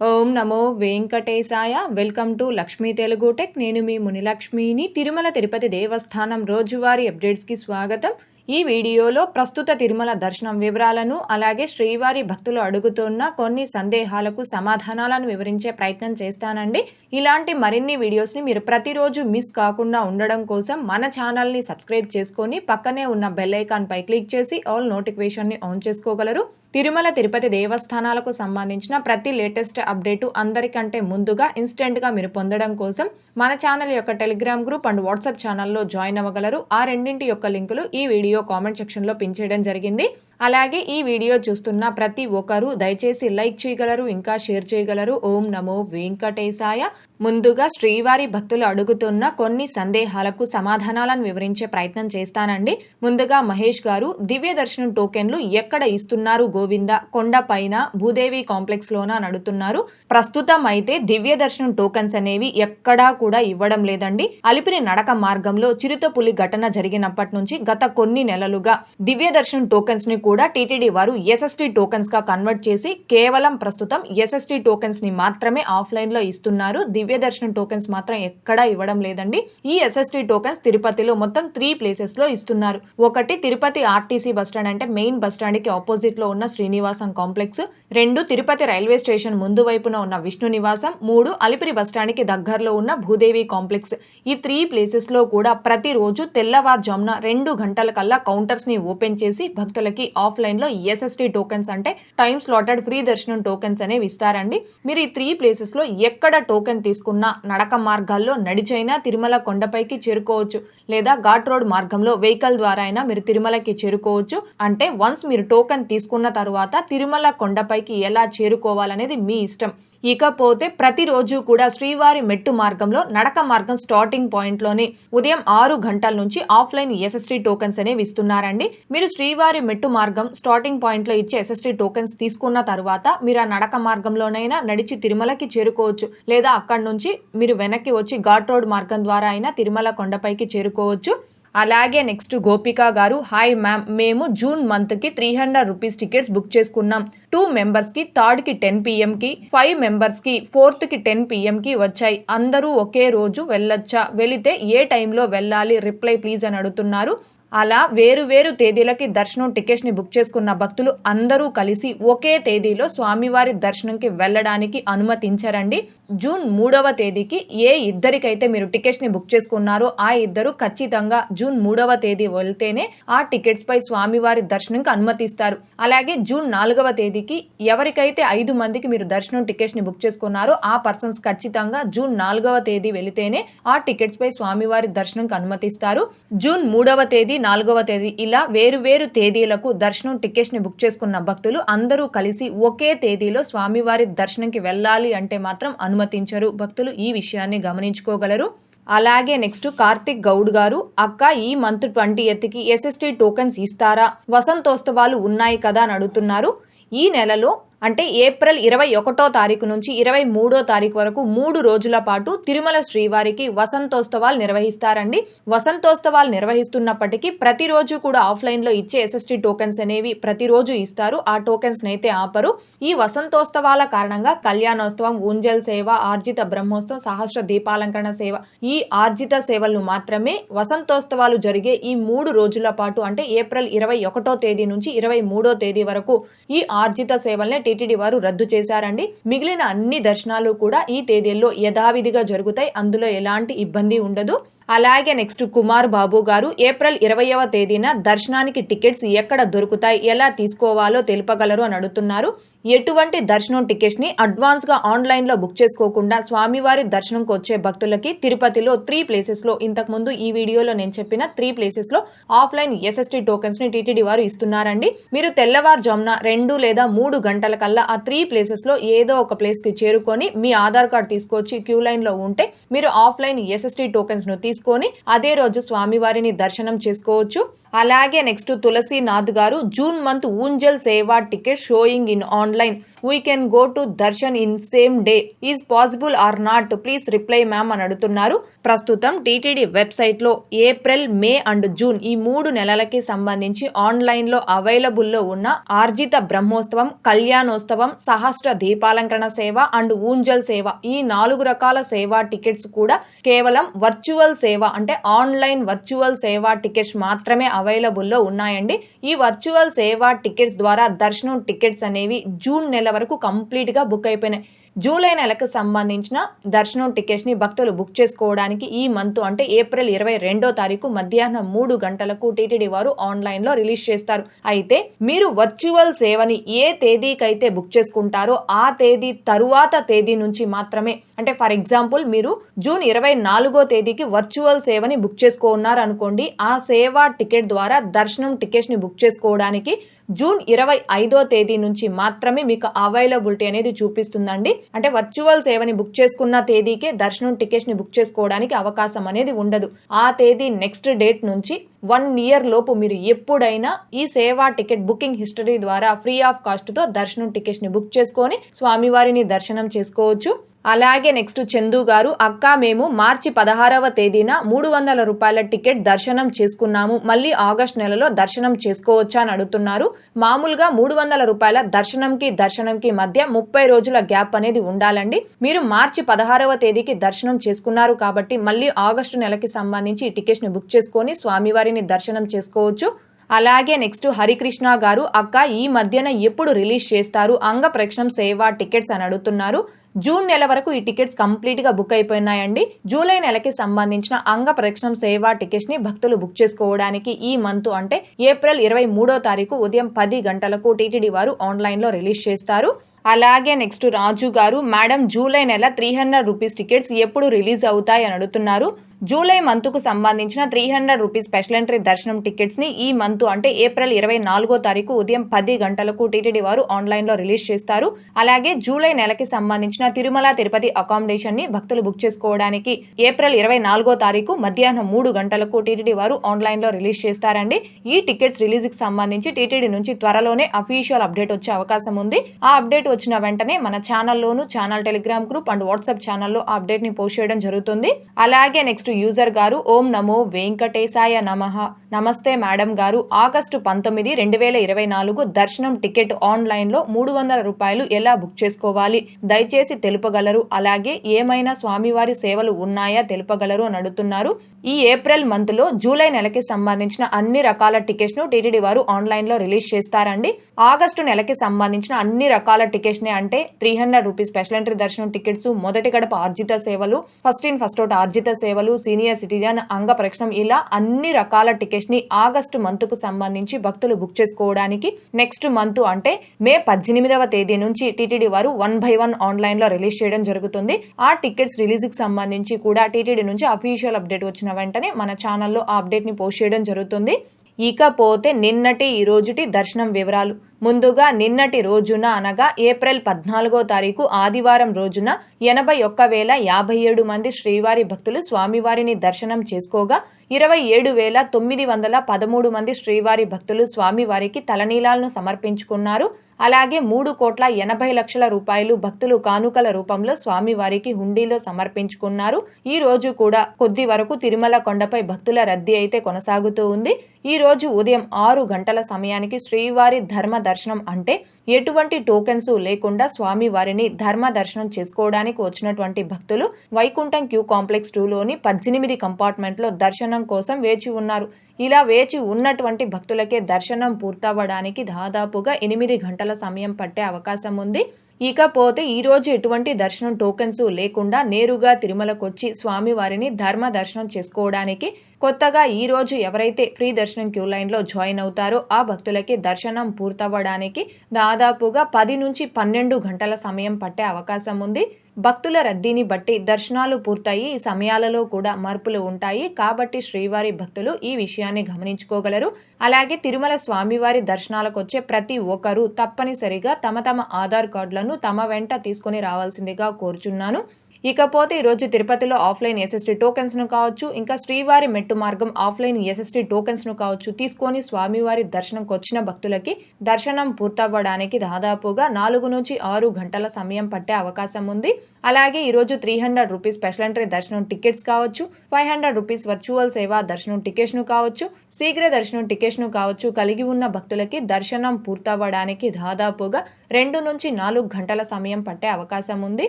ఓం నమో వెంకటేశాయ. Welcome to Lakshmi Telugu tech. నేను మీ మునిలక్ష్మిని. తిరుమల తిరుపతి దేవస్థానం రోజువారీ అప్డేట్స్కి స్వాగతం. ఈ వీడియోలో ప్రస్తుత తిరుమల దర్శనం వివరాలను అలాగే శ్రీవారి భక్తులు అడుగుతున్న కొన్ని సందేహాలకు సమాధానాలను వివరించే ప్రయత్నం చేస్తానండి. ఇలాంటి మరిన్ని వీడియోస్ని మీరు ప్రతిరోజు మిస్ కాకుండా ఉండడం కోసం మన ఛానల్ని సబ్స్క్రైబ్ చేసుకొని పక్కనే ఉన్న బెల్ పై క్లిక్ చేసి ఆల్ నోటిఫికేషన్ని ఆన్ చేసుకోగలరు. తిరుమల తిరుపతి దేవస్థానాలకు సంబంధించిన ప్రతి లేటెస్ట్ అప్డేటు అందరికంటే ముందుగా ఇన్స్టెంట్గా మీరు పొందడం కోసం మన ఛానల్ యొక్క టెలిగ్రామ్ గ్రూప్ అండ్ వాట్సాప్ ఛానల్లో జాయిన్ అవ్వగలరు. ఆ రెండింటి యొక్క లింకులు ఈ వీడియో కామెంట్ సెక్షన్లో పిన్ చేయడం జరిగింది. అలాగే ఈ వీడియో చూస్తున్న ప్రతి ఒక్కరూ దయచేసి లైక్ చేయగలరు ఇంకా షేర్ చేయగలరు. ఓం నమో వెంకటేశాయ. ముందుగా శ్రీవారి భక్తులు అడుగుతున్న కొన్ని సందేహాలకు సమాధానాలను వివరించే ప్రయత్నం చేస్తానండి. ముందుగా మహేష్ గారు దివ్య దర్శనం టోకెన్లు ఎక్కడ ఇస్తున్నారు గోవింద? కొండ పైన భూదేవి కాంప్లెక్స్ లోన నడుతున్నారు ప్రస్తుతం అయితే దివ్య దర్శనం టోకెన్స్ అనేవి ఎక్కడా కూడా ఇవ్వడం లేదండి. అలిపిరి నడక మార్గంలో చిరుతపులి ఘటన జరిగినప్పటి నుంచి గత కొన్ని నెలలుగా దివ్య దర్శనం టోకెన్స్ని కూడా టీటీడీ వారు ఎస్ఎస్టీ టోకెన్స్గా కన్వర్ట్ చేసి కేవలం ప్రస్తుతం ఎస్ఎస్టీ టోకెన్స్ని మాత్రమే ఆఫ్లైన్లో ఇస్తున్నారు. దివ్య దర్శనం టోకెన్స్ మాత్రం ఎక్కడా ఇవ్వడం లేదండి. ఈ ఎస్ఎస్టీ టోకెన్స్ తిరుపతిలో మొత్తం త్రీ ప్లేసెస్లో ఇస్తున్నారు. ఒకటి తిరుపతి ఆర్టీసీ బస్టాండ్ అంటే మెయిన్ బస్టాండ్కి ఆపోజిట్లో ఉన్న శ్రీనివాసం కాంప్లెక్స్ రెండు తిరుపతి రైల్వే స్టేషన్ ముందు వైపున ఉన్న విష్ణు నివాసం. మూడు అలిపిరి బస్టాండ్కి దగ్గరలో ఉన్న భూదేవి కాంప్లెక్స్ ఈ త్రీ ప్లేసెస్లో కూడా ప్రతిరోజు తెల్లవారుజామున రెండు గంటల కల్లా కౌంటర్స్ని ఓపెన్ చేసి భక్తులకి ఆఫ్లైన్లో ఎస్ఎస్టీ టోకెన్స్ అంటే టైమ్ స్లాటెడ్ ఫ్రీ దర్శనం టోకెన్స్ అనేవి ఇస్తారండి. మీరు ఈ త్రీ ప్లేసెస్లో ఎక్కడ టోకెన్ తీసుకున్నా నడక మార్గాల్లో నడిచైనా తిరుమల కొండపైకి చేరుకోవచ్చు. లేదా ఘాట్ రోడ్ మార్గంలో వెహికల్ ద్వారా అయినా మీరు తిరుమలకి చేరుకోవచ్చు. అంటే వన్స్ మీరు టోకెన్ తీసుకున్న తర్వాత తిరుమల కొండపైకి ఎలా చేరుకోవాలనేది మీ ఇష్టం. ఇకపోతే ప్రతిరోజు కూడా శ్రీవారి మెట్టు మార్గంలో నడక మార్గం స్టార్టింగ్ పాయింట్లోని ఉదయం ఆరు గంటల నుంచి ఆఫ్లైన్ ఎస్ఎస్టీ టోకెన్స్ అనేవి ఇస్తున్నారండి. మీరు శ్రీవారి మెట్టు మార్గం స్టార్టింగ్ పాయింట్లో ఇచ్చే ఎస్ఎస్టీ టోకెన్స్ తీసుకున్న తర్వాత మీరు ఆ నడక మార్గంలోనైనా నడిచి తిరుమలకి చేరుకోవచ్చు. లేదా అక్కడి నుంచి మీరు వెనక్కి వచ్చి ఘాట్ రోడ్ మార్గం ద్వారా అయినా తిరుమల కొండపైకి చేరుకోవచ్చు. అలాగే నెక్స్ట్ గోపిక గారు హాయ్ మ్యామ్ మేము జూన్ మంత్కి three hundred rupees tickets book చేసుకున్నాం. టూ మెంబర్స్కి థర్డ్కి టెన్ పిఎంకి ఫైవ్ మెంబర్స్కి ఫోర్త్కి టెన్ పిఎంకి వచ్చాయి. అందరూ ఒకే రోజు వెళ్ళొచ్చా? వెళితే ఏ టైంలో వెళ్ళాలి? రిప్లై ప్లీజ్ అని అడుగుతున్నారు. అలా వేరు వేరు తేదీలకి దర్శనం టికెట్స్ని బుక్ చేసుకున్న భక్తులు అందరూ కలిసి ఒకే తేదీలో స్వామివారి దర్శనంకి వెళ్ళడానికి అనుమతించారండి. జూన్ మూడవ తేదీకి ఏ ఇద్దరికైతే మీరు టికెట్స్ని బుక్ చేసుకున్నారో ఆ ఇద్దరు ఖచ్చితంగా జూన్ మూడవ తేదీ వెళ్తేనే ఆ టికెట్స్ పై స్వామివారి దర్శనంకి అనుమతిస్తారు. అలాగే జూన్ నాలుగవ తేదీకి ఎవరికైతే ఐదు మందికి మీరు దర్శనం టికెట్స్ని బుక్ చేసుకున్నారో ఆ పర్సన్స్ ఖచ్చితంగా జూన్ నాలుగవ తేదీ వెళితేనే ఆ టికెట్స్ పై స్వామివారి దర్శనంకి అనుమతిస్తారు. జూన్ మూడవ తేదీ నాలుగవ తేదీ. ఇలా వేరు వేరు తేదీలకు దర్శనం టికెట్స్ని బుక్ చేసుకున్న భక్తులు అందరూ కలిసి ఒకే తేదీలో స్వామివారి దర్శనంకి వెళ్ళాలి అంటే మాత్రం అనుమతించరు. భక్తులు ఈ విషయాన్ని గమనించుకోగలరు. అలాగే నెక్స్ట్ కార్తిక్ గౌడ్ గారు అక్క ఈ మంత్ ట్వంటీ కి ఎస్ఎస్టీ టోకెన్స్ ఇస్తారా? వసంతోత్సవాలు ఉన్నాయి కదా అని అడుగుతున్నారు. ఈ నెలలో అంటే ఏప్రిల్ ఇరవై ఒకటో తారీఖు నుంచి ఇరవై మూడో తారీఖు వరకు మూడు రోజుల పాటు తిరుమల శ్రీవారికి వసంతోత్సవాలు నిర్వహిస్తారండి. వసంతోత్సవాలు నిర్వహిస్తున్నప్పటికీ ప్రతిరోజు కూడా ఆఫ్లైన్లో ఇచ్చే ఎస్ఎస్టీ టోకెన్స్ అనేవి ప్రతిరోజు ఇస్తారు. ఆ టోకెన్స్ అయితే ఆపరు. ఈ వసంతోత్సవాల కారణంగా కళ్యాణోత్సవం ఊంజల్ సేవ ఆర్జిత బ్రహ్మోత్సవం సహస్ర దీపాలంకరణ సేవ ఈ ఆర్జిత సేవలను మాత్రమే వసంతోత్సవాలు జరిగే ఈ మూడు రోజుల పాటు అంటే ఏప్రిల్ ఇరవై ఒకటో తేదీ నుంచి ఇరవై మూడో తేదీ వరకు ఈ ఆర్జిత సేవల్ని టీటీడీ వారు రద్దు చేశారండి. మిగిలిన అన్ని దర్శనాలు కూడా ఈ తేదీల్లో యథావిధిగా జరుగుతాయి. అందులో ఎలాంటి ఇబ్బంది ఉండదు. అలాగే నెక్స్ట్ కుమార్ బాబు గారు ఏప్రిల్ ఇరవైవ తేదీన దర్శనానికి టికెట్స్ ఎక్కడ దొరుకుతాయి ఎలా తీసుకోవాలో తెలుపగలరు అని అడుగుతున్నారు. ఎటువంటి దర్శనం టికెట్స్ని అడ్వాన్స్గా ఆన్లైన్లో బుక్ చేసుకోకుండా స్వామివారి దర్శనంకి వచ్చే భక్తులకి తిరుపతిలో త్రీ ప్లేసెస్లో ఇంతకు ముందు ఈ వీడియోలో నేను చెప్పిన త్రీ ప్లేసెస్లో ఆఫ్లైన్ ఎస్ఎస్టీ టోకెన్స్ని టీటీడీ వారు ఇస్తున్నారండి. మీరు తెల్లవారుజామున రెండు లేదా మూడు గంటల కల్లా ఆ త్రీ ప్లేసెస్లో ఏదో ఒక ప్లేస్కి చేరుకొని మీ ఆధార్ కార్డ్ తీసుకొచ్చి క్యూ లైన్లో ఉంటే మీరు ఆఫ్లైన్ ఎస్ఎస్టీ టోకెన్స్ను తీసుకొని అదే రోజు స్వామివారిని దర్శనం చేసుకోవచ్చు. అలాగే నెక్స్ట్ తులసీనాథ్ గారు June month Unjal Seva ticket showing in online. We can go to darshan in same day is possible or not please reply ma'am అని అడుగుతున్నారు. ప్రస్తుతం టీటీడీ వెబ్సైట్లో ఏప్రిల్ మే అండ్ జూన్ ఈ మూడు నెలలకి సంబంధించి ఆన్లైన్లో అవైలబుల్లో ఉన్న ఆర్జిత బ్రహ్మోత్సవం కళ్యాణోత్సవం సహస్ర దీపాలంకరణ సేవ అండ్ ఊంజల్ సేవ ఈ నాలుగు రకాల సేవా టికెట్స్ కూడా కేవలం వర్చువల్ సేవ అంటే ఆన్లైన్ వర్చువల్ సేవా టికెట్స్ మాత్రమే అవైలబుల్లో ఉన్నాయండి. ఈ వర్చువల్ సేవా టికెట్స్ ద్వారా దర్శనం టికెట్స్ అనేవి జూన్ నెల వరకు కంప్లీట్గా బుక్ అయిపోయినాయి. జూలై నెలకు సంబంధించిన దర్శనం టికెట్స్ని భక్తులు బుక్ చేసుకోవడానికి ఈ మంత్ అంటే ఏప్రిల్ ఇరవై రెండో తారీఖు మధ్యాహ్నం మూడు గంటలకు టీటీడీ వారు ఆన్లైన్లో రిలీజ్ చేస్తారు. అయితే మీరు వర్చువల్ సేవని ఏ తేదీకైతే బుక్ చేసుకుంటారో ఆ తేదీ తరువాత తేదీ నుంచి మాత్రమే. అంటే ఫర్ ఎగ్జాంపుల్ మీరు జూన్ ఇరవై నాలుగో తేదీకి వర్చువల్ సేవని బుక్ చేసుకోన్నారు అనుకోండి ఆ సేవ టికెట్ ద్వారా దర్శనం టికెట్స్ని బుక్ చేసుకోవడానికి జూన్ ఇరవై ఐదో తేదీ నుంచి మాత్రమే మీకు అవైలబిలిటీ అనేది చూపిస్తుందండి. అంటే వర్చువల్ సేవని బుక్ చేసుకున్న తేదీకే దర్శనం టికెట్స్ని బుక్ చేసుకోవడానికి అవకాశం అనేది ఉండదు. ఆ తేదీ నెక్స్ట్ డేట్ నుంచి వన్ ఇయర్ లోపు మీరు ఎప్పుడైనా ఈ సేవా టికెట్ బుకింగ్ హిస్టరీ ద్వారా ఫ్రీ ఆఫ్ కాస్ట్తో దర్శనం టికెట్స్ని బుక్ చేసుకొని స్వామివారిని దర్శనం చేసుకోవచ్చు. అలాగే నెక్స్ట్ చందు గారు అక్క మేము మార్చి పదహారవ తేదీన మూడు వందల రూపాయల టికెట్ దర్శనం చేసుకున్నాము. మళ్ళీ ఆగస్ట్ నెలలో దర్శనం చేసుకోవచ్చా అని అడుగుతున్నారు. మామూలుగా మూడు వందల రూపాయల దర్శనంకి దర్శనంకి మధ్య ముప్పై రోజుల గ్యాప్ అనేది ఉండాలండి. మీరు మార్చి పదహారవ తేదీకి దర్శనం చేసుకున్నారు కాబట్టి మళ్ళీ ఆగస్టు నెలకి సంబంధించి ఈ ని బుక్ చేసుకొని స్వామివారిని దర్శనం చేసుకోవచ్చు. అలాగే నెక్స్ట్ హరికృష్ణ గారు అక్క ఈ మధ్యన ఎప్పుడు రిలీజ్ చేస్తారు? అంగ ప్రక్షణం సేవా టికెట్స్ అని అడుగుతున్నారు. జూన్ నెల వరకు ఈ టికెట్స్ కంప్లీట్గా బుక్ అయిపోయినాయండి. జూలై నెలకి సంబంధించిన అంగ ప్రదక్షిణం సేవా టికెట్స్ని భక్తులు బుక్ చేసుకోవడానికి ఈ మంత్ అంటే ఏప్రిల్ ఇరవై మూడో తారీఖు ఉదయం పది గంటలకు టీటీడీ వారు ఆన్లైన్లో రిలీజ్ చేస్తారు. అలాగే నెక్స్ట్ రాజు గారు మేడం జూలై నెల త్రీ హండ్రెడ్ రూపీస్ టికెట్స్ ఎప్పుడు రిలీజ్ అవుతాయి అని అడుగుతున్నారు. జూలై మంత్కు సంబంధించిన three hundred rupees special entry దర్శనం టికెట్స్ని ఈ మంత్ అంటే ఏప్రిల్ ఇరవై నాలుగో తారీఖు ఉదయం పది గంటలకు టీటీడీ వారు ఆన్లైన్లో రిలీజ్ చేస్తారు. అలాగే జూలై నెలకి సంబంధించిన తిరుమల తిరుపతి అకామిడేషన్ని భక్తులు బుక్ చేసుకోవడానికి ఏప్రిల్ ఇరవై నాలుగో తారీఖు మధ్యాహ్నం మూడు గంటలకు టీటీడీ వారు ఆన్లైన్లో రిలీజ్ చేస్తారండి. ఈ టికెట్స్ రిలీజ్కి సంబంధించి టీటీడీ నుంచి త్వరలోనే అఫీషియల్ అప్డేట్ వచ్చే అవకాశం ఉంది. ఆ అప్డేట్ వచ్చిన వెంటనే మన ఛానల్లోను channel Telegram group and WhatsApp ఛానల్లో ఆ అప్డేట్ని పోస్ట్ చేయడం జరుగుతుంది. అలాగే నెక్స్ట్ యూజర్ గారు ఓం నమో వెంకటేశాయ నమ. నమస్తే మేడం గారు. ఆగస్టు పంతొమ్మిది రెండు వేల ఇరవై నాలుగు దర్శనం టికెట్ ఆన్లైన్లో మూడు వందల రూపాయలు ఎలా బుక్ చేసుకోవాలి? దయచేసి తెలుపగలరు. అలాగే ఏమైనా స్వామివారి సేవలు ఉన్నాయా తెలుపగలరు అని అడుగుతున్నారు. ఈ ఏప్రిల్ మంత్లో జూలై నెలకి సంబంధించిన అన్ని రకాల టికెట్స్ను టీటీడీ వారు ఆన్లైన్లో రిలీజ్ చేస్తారండి. ఆగస్టు నెలకి సంబంధించిన అన్ని రకాల టికెట్స్ని అంటే three hundred rupees special entry దర్శనం టికెట్స్ మొదటి గడప ఆర్జిత సేవలు ఫస్ట్ ఇన్ ఫస్ట్ అవుట్ ఆర్జిత సేవలు సీనియర్ సిటిజన్ అంగ ప్రక్షణం ఇలా అన్ని రకాల టికెట్స్ని ఆగస్టు మంత్కు సంబంధించి భక్తులు బుక్ చేసుకోవడానికి నెక్స్ట్ మంత్ అంటే మే పద్దెనిమిదవ తేదీ నుంచి టీటీడీ వారు వన్ బై వన్ ఆన్లైన్లో రిలీజ్ చేయడం జరుగుతుంది. ఆ టికెట్స్ రిలీజ్కి సంబంధించి కూడా టీటీడీ నుంచి అఫీషియల్ అప్డేట్ వచ్చిన వెంటనే మన ఛానల్లో ఆ అప్డేట్ని పోస్ట్ చేయడం జరుగుతుంది. ఇకపోతే నిన్నటి ఈ రోజుటి దర్శనం వివరాలు. ముందుగా నిన్నటి రోజున అనగా ఏప్రిల్ పద్నాలుగో తారీఖు ఆదివారం రోజున ఎనభై ఒక్క వేల యాభై ఏడు మంది శ్రీవారి భక్తులు స్వామివారిని దర్శనం చేసుకోగా ఇరవై ఏడు వేల తొమ్మిది వందల పదమూడు మంది శ్రీవారి భక్తులు స్వామివారికి తలనీలాలను సమర్పించుకున్నారు. అలాగే మూడు కోట్ల ఎనభై లక్షల రూపాయలు భక్తులు కానుకల రూపంలో స్వామివారికి హుండీలో సమర్పించుకున్నారు. ఈ రోజు కూడా కొద్ది వరకు తిరుమల కొండపై భక్తుల రద్దీ అయితే కొనసాగుతూ ఉంది. ఈ రోజు ఉదయం ఆరు గంటల సమయానికి శ్రీవారి ధర్మ దర్శనం అంటే ఎటువంటి టోకెన్స్ లేకుండా స్వామి వారిని ధర్మ దర్శనం చేసుకోవడానికి వచ్చినటువంటి భక్తులు వైకుంఠం క్యూ కాంప్లెక్స్ టూలోని పద్దెనిమిది కంపార్ట్మెంట్లో దర్శనం కోసం వేచి ఉన్నారు. ఇలా వేచి ఉన్నటువంటి భక్తులకే దర్శనం పూర్తవ్వడానికి దాదాపుగా ఎనిమిది గంటల సమయం పట్టే అవకాశం ఉంది. ఇకపోతే ఈ రోజు ఎటువంటి దర్శనం టోకెన్స్ లేకుండా నేరుగా తిరుమలకొచ్చి స్వామివారిని ధర్మ దర్శనం చేసుకోవడానికి కొత్తగా ఈ రోజు ఎవరైతే ఫ్రీ దర్శనం క్యూ లైన్లో జాయిన్ అవుతారో ఆ భక్తులకి దర్శనం పూర్తవ్వడానికి దాదాపుగా పది నుంచి పన్నెండు గంటల సమయం పట్టే అవకాశం ఉంది. భక్తుల రద్దీని బట్టి దర్శనాలు పూర్తయి సమయాలలో కూడా మార్పులు ఉంటాయి. కాబట్టి శ్రీవారి భక్తులు ఈ విషయాన్ని గమనించుకోగలరు. అలాగే తిరుమల స్వామివారి దర్శనాలకు వచ్చే ప్రతి ఒక్కరూ తప్పనిసరిగా తమ తమ ఆధార్ కార్డులను తమ వెంట తీసుకొని రావాల్సిందిగా కోరుచున్నాను. ఇకపోతే ఈరోజు తిరుపతిలో ఆఫ్లైన్ ఎస్ఎస్టీ టోకెన్స్ను కావచ్చు ఇంకా శ్రీవారి మెట్టు మార్గం ఆఫ్లైన్ ఎస్ఎస్టీ టోకెన్స్ను కావచ్చు తీసుకొని స్వామివారి దర్శనంకి వచ్చిన భక్తులకి దర్శనం పూర్తవ్వడానికి దాదాపుగా నాలుగు నుంచి ఆరు గంటల సమయం పట్టే అవకాశం ఉంది. అలాగే ఈరోజు three hundred rupees special entry దర్శనం టికెట్స్ కావచ్చు ఫైవ్ హండ్రెడ్ రూపీస్ వర్చువల్ సేవా దర్శనం టికెట్స్ను కావచ్చు శీఘ్ర దర్శనం టికెట్స్ను కావచ్చు కలిగి ఉన్న భక్తులకి దర్శనం పూర్తవ్వడానికి దాదాపుగా రెండు నుంచి నాలుగు గంటల సమయం పట్టే అవకాశం ఉంది.